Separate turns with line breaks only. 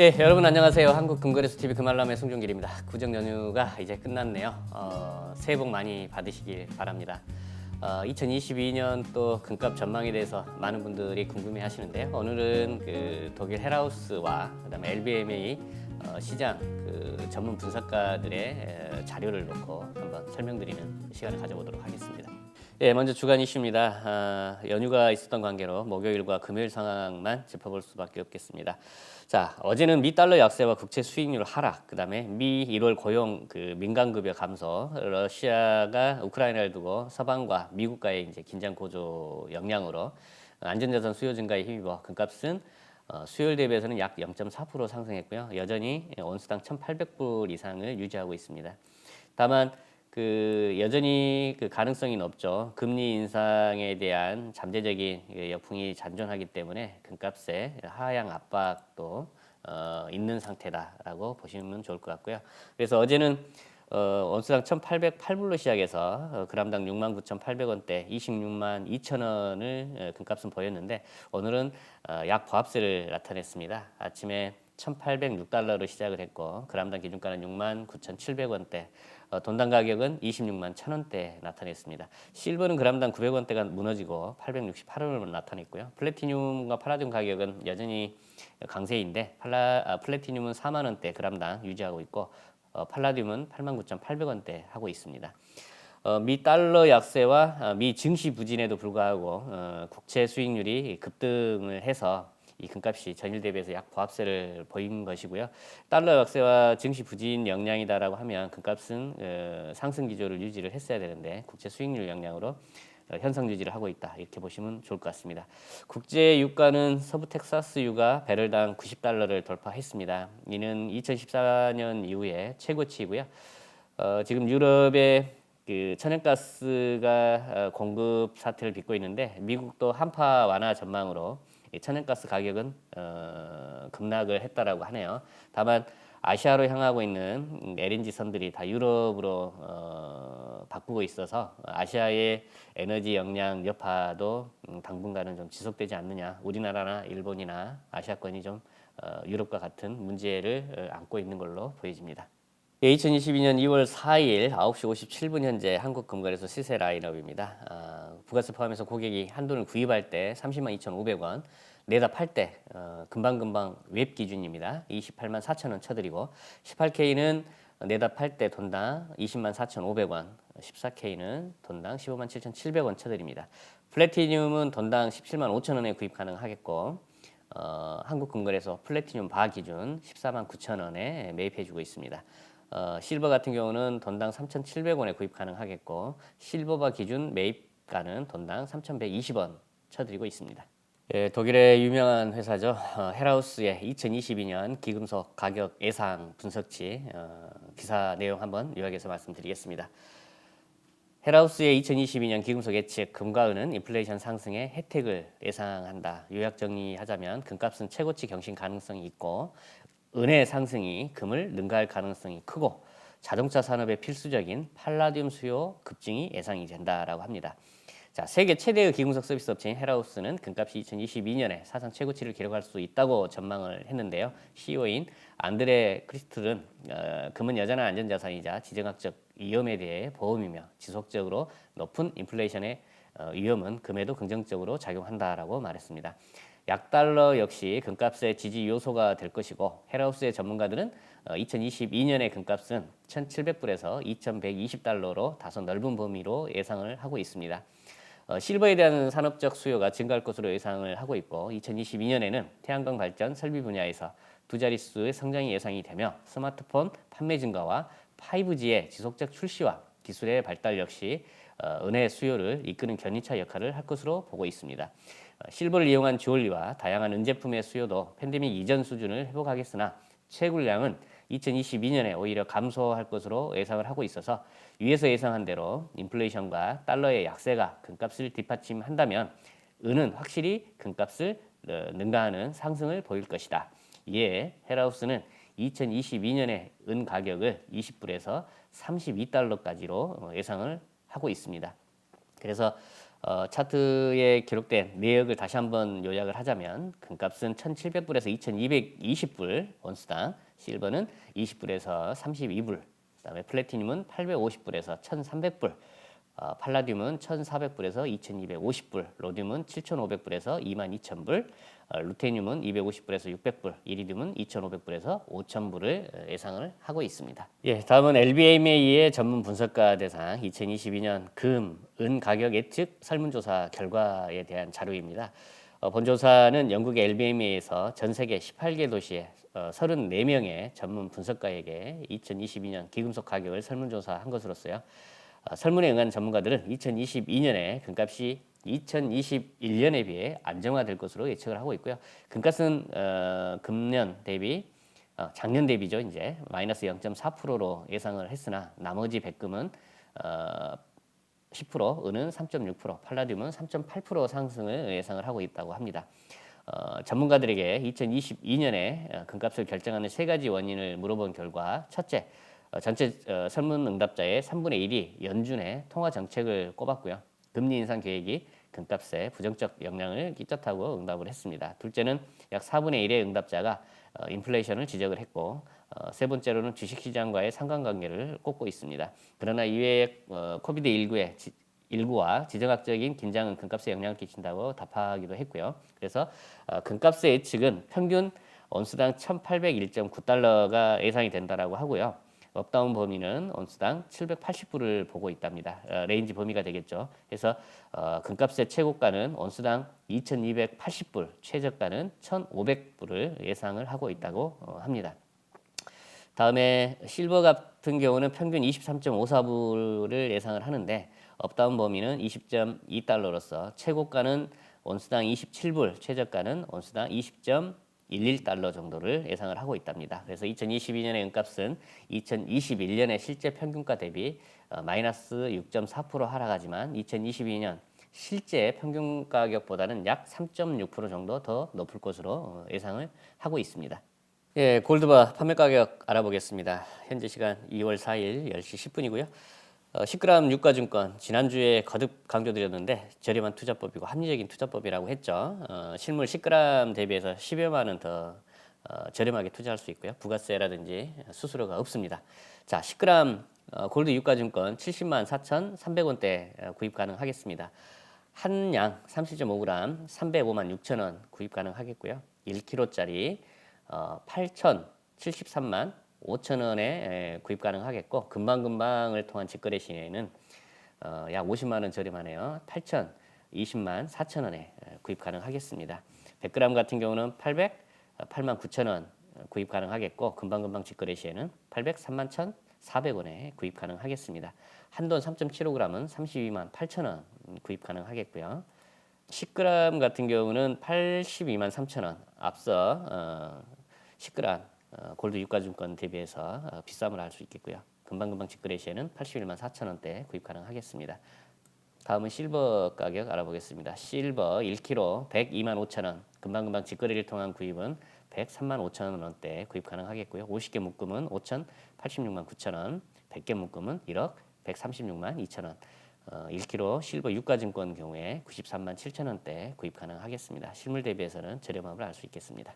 예, 여러분 안녕하세요. 한국 금거래소 TV 금알람의 송종길입니다. 구정 연휴가 이제 끝났네요. 어, 새해 복 많이 받으시길 바랍니다. 어, 2022년 또 금값 전망에 대해서 많은 분들이 궁금해 하시는데요. 오늘은 그 독일 헤라우스와 그다음에 LBMA 어, 시장 그 전문 분석가들의 에, 자료를 놓고 한번 설명드리는 시간을 가져보도록 하겠습니다. 예, 먼저 주간 이슈입니다. 아, 연휴가 있었던 관계로 목요일과 금요일 상황만 짚어볼 수밖에 없겠습니다. 자, 어제는 미 달러 약세와 국채 수익률 하락, 그다음에 미 1월 고용 그 민간 급여 감소, 러시아가 우크라이나를 두고 서방과 미국과의 이제 긴장 고조 영향으로 안전자산 수요 증가에 힘입어 금값은 어, 수요일 대비해서는 약 0.4% 상승했고요. 여전히 온수당 1,800불 이상을 유지하고 있습니다. 다만 그 여전히 그 가능성이 높죠. 금리 인상에 대한 잠재적인 그 역풍이 잔존하기 때문에 금값에 하향 압박도 어, 있는 상태다라고 보시면 좋을 것 같고요. 그래서 어제는 어, 원수당 1,808불로 시작해서 어, 그람당 69,800원대 26만 2천 원을 어, 금값은 보였는데 오늘은 어, 약 보합세를 나타냈습니다. 아침에 1,806달러로 시작을 했고 그람당 기준가는 6만 9,700원대 어, 돈당 가격은 26만 1,000원대 나타냈습니다. 실버는 그람당 900원대가 무너지고 868원을 나타냈고요. 플래티늄과 팔라듐 가격은 여전히 강세인데 팔라, 아, 플래티늄은 4만 원대 그람당 유지하고 있고 어, 팔라듐은 89,800원대 하고 있습니다. 어, 미 달러 약세와 어, 미 증시 부진에도 불구하고 어, 국채 수익률이 급등을 해서 이 금값이 전일 대비해서 약 보합세를 보인 것이고요. 달러 약세와 증시 부진 영향이다라고 하면 금값은 어, 상승 기조를 유지를 했어야 되는데 국채 수익률 영향으로 어, 현상 유지를 하고 있다 이렇게 보시면 좋을 것 같습니다. 국제 유가는 서부 텍사스 유가 배럴당 90달러를 돌파했습니다. 이는 2014년 이후에 최고치이고요. 어, 지금 유럽의 그 천연가스가 어, 공급 사태를 빚고 있는데 미국도 한파 완화 전망으로 이 천연가스 가격은 어, 급락을 했다라고 하네요. 다만 아시아로 향하고 있는 LNG 선들이 다 유럽으로 어, 바꾸고 있어서 아시아의 에너지 역량 여파도 음, 당분간은 좀 지속되지 않느냐. 우리나라나 일본이나 아시아권이 좀 어, 유럽과 같은 문제를 어, 안고 있는 걸로 보여집니다. 예, 2022년 2월 4일 9시 57분 현재 한국금거래소 시세 라인업입니다. 아, 부가세 포함해서 고객이 한돈을 구입할 때 30만 2,500원, 내다 팔때 어, 금방금방 웹 기준입니다. 28만 4천 원 쳐드리고 18K는 내다 팔 때 돈당 20만 4,500원, 14K는 돈당 15만 7,700원 쳐드립니다. 플래티늄은 돈당 17만 5천 원에 구입 가능하겠고 어, 한국금거래소 플래티늄 바 기준 14만 9천 원에 매입해주고 있습니다. 어, 실버 같은 경우는 돈당 3,700원에 구입 가능하겠고 실버바 기준 매입 가는 돈당 3,120원 쳐드리고 있습니다. 예, 독일의 유명한 회사죠. 어, 헤라우스의 2022년 기금속 가격 예상 분석치 어, 기사 내용 한번 요약해서 말씀드리겠습니다. 헤라우스의 2022년 기금속 예측 금과 은은 인플레이션 상승의 혜택을 예상한다. 요약 정리하자면 금값은 최고치 경신 가능성이 있고 은의 상승이 금을 능가할 가능성이 크고 자동차 산업에 필수적인 팔라듐 수요 급증이 예상이 된다라고 합니다. 자, 세계 최대의 기금속 서비스 업체인 헤라우스는 금값이 2022년에 사상 최고치를 기록할 수 있다고 전망을 했는데요. CEO인 안드레 크리스틀은 어, 금은 여전한 안전자산이자 지정학적 위험에 대해 보험이며 지속적으로 높은 인플레이션의 어, 위험은 금에도 긍정적으로 작용한다라고 말했습니다. 약달러 역시 금값의 지지 요소가 될 것이고 헤라우스의 전문가들은 2022년의 금값은 1,700불에서 2,120달러로 다소 넓은 범위로 예상을 하고 있습니다. 어, 실버에 대한 산업적 수요가 증가할 것으로 예상을 하고 있고 2022년에는 태양광 발전 설비 분야에서 두 자릿수의 성장이 예상이 되며 스마트폰 판매 증가와 5G의 지속적 출시와 기술의 발달 역시 어, 은혜 수요를 이끄는 견인차 역할을 할 것으로 보고 있습니다. 어, 실버를 이용한 주얼리와 다양한 은제품의 수요도 팬데믹 이전 수준을 회복하겠으나 채굴량은 2022년에 오히려 감소할 것으로 예상을 하고 있어서 위에서 예상한 대로 인플레이션과 달러의 약세가 금값을 뒷받침한다면 은은 확실히 금값을 어, 능가하는 상승을 보일 것이다. 이에 헤라우스는 2022년에 은 가격을 20불에서 32달러까지로 어, 예상을 하고 있습니다. 그래서 어, 차트에 기록된 내역을 다시 한번 요약을 하자면 금값은 1,700불에서 2,220불 온스당, 실버는 20불에서 32불, 그다음에 플래티늄은 850불에서 1,300불, 어, 팔라듐은 1,400불에서 2,250불, 로듐은 7,500불에서 22,000불, 어, 루테늄은 250불에서 600불, 이리듐은 2,500불에서 5,000불을 예상을 하고 있습니다. 예, 다음은 LBMA의 전문 분석가 대상 2022년 금, 은 가격 예측 설문조사 결과에 대한 자료입니다. 어, 본 조사는 영국의 LBMA에서 전 세계 18개 도시에 어, 34명의 전문 분석가에게 2022년 기금속 가격을 설문조사한 것으로서요. 어, 설문에 응한 전문가들은 2022년에 금값이 2021년에 비해 안정화될 것으로 예측을 하고 있고요. 금값은 어, 금년 대비 어, 작년 대비죠 이제 마이너스 0.4%로 예상을 했으나 나머지 백금은 어, 10%, 은은 3.6%, 팔라듐은 3.8% 상승을 예상을 하고 있다고 합니다. 어, 전문가들에게 2022년에 금값을 결정하는 세 가지 원인을 물어본 결과 첫째, 어, 전체 어, 설문 응답자의 3분의 1이 연준의 통화 정책을 꼽았고요. 금리 인상 계획이 금값에 부정적 영향을 끼쳤다고 응답을 했습니다. 둘째는 약 4분의 1의 응답자가 어, 인플레이션을 지적을 했고 어, 세 번째로는 주식시장과의 상관관계를 꼽고 있습니다. 그러나 이외에 어, 코비드 19의 19와 지정학적인 긴장은 금값에 영향을 끼친다고 답하기도 했고요. 그래서 어, 금값의 예측은 평균 온스당 1,801.9달러가 예상이 된다라고 하고요. 업다운 범위는 온스당 780불을 보고 있답니다. 어, 레인지 범위가 되겠죠. 그래서 어, 금값의 최고가는 온스당 2,280불, 최저가는 1,500불을 예상을 하고 있다고 어, 합니다. 다음에 실버 같은 경우는 평균 23.54불을 예상을 하는데 업다운 범위는 20.2달러로서 최고가는 온스당 27불, 최저가는 온스당 20.11달러 정도를 예상을 하고 있답니다. 그래서 2022년의 은값은 2021년의 실제 평균가 대비 어, 마이너스 6.4% 하락하지만 2022년 실제 평균 가격보다는 약 3.6% 정도 더 높을 것으로 어, 예상을 하고 있습니다. 예, 골드바 판매 가격 알아보겠습니다. 현재 시간 2월 4일 10시 10분이고요. 어, 10g 유가증권 지난주에 거듭 강조드렸는데 저렴한 투자법이고 합리적인 투자법이라고 했죠. 어, 실물 10g 대비해서 10여만 원 더 어, 저렴하게 투자할 수 있고요. 부가세라든지 수수료가 없습니다. 자, 10g 어, 골드 유가증권 70만 4,300원대 어, 구입 가능하겠습니다. 한 양 30.5g 305만 6천 원 구입 가능하겠고요. 1kg짜리 어, 8,073만 5천 원에 구입 가능하겠고 금방금방을 통한 직거래 시에는 어, 약 50만 원 저렴하네요. 8,020만 4천 원에 구입 가능하겠습니다. 100g 같은 경우는 800, 8만 9천 원 구입 가능하겠고 금방금방 직거래 시에는 803만 1,400원에 구입 가능하겠습니다. 한돈 3.75g은 32만 8천 원 구입 가능하겠고요. 10g 같은 경우는 82만 3천 원 앞서 어, 10g 어, 골드 유가증권 대비해서 어, 비쌈을 알 수 있겠고요. 금방금방 직거래 시에는 81만 4천 원대 구입 가능하겠습니다. 다음은 실버 가격 알아보겠습니다. 실버 1kg 102만 5천 원. 금방금방 직거래를 통한 구입은 103만 5천 원대 구입 가능하겠고요. 50개 묶음은 5천 86만 9천 원. 100개 묶음은 1억 136만 2천 원. 어, 1kg 실버 유가증권 경우에 93만 7천 원대 구입 가능하겠습니다. 실물 대비해서는 저렴함을 알 수 있겠습니다.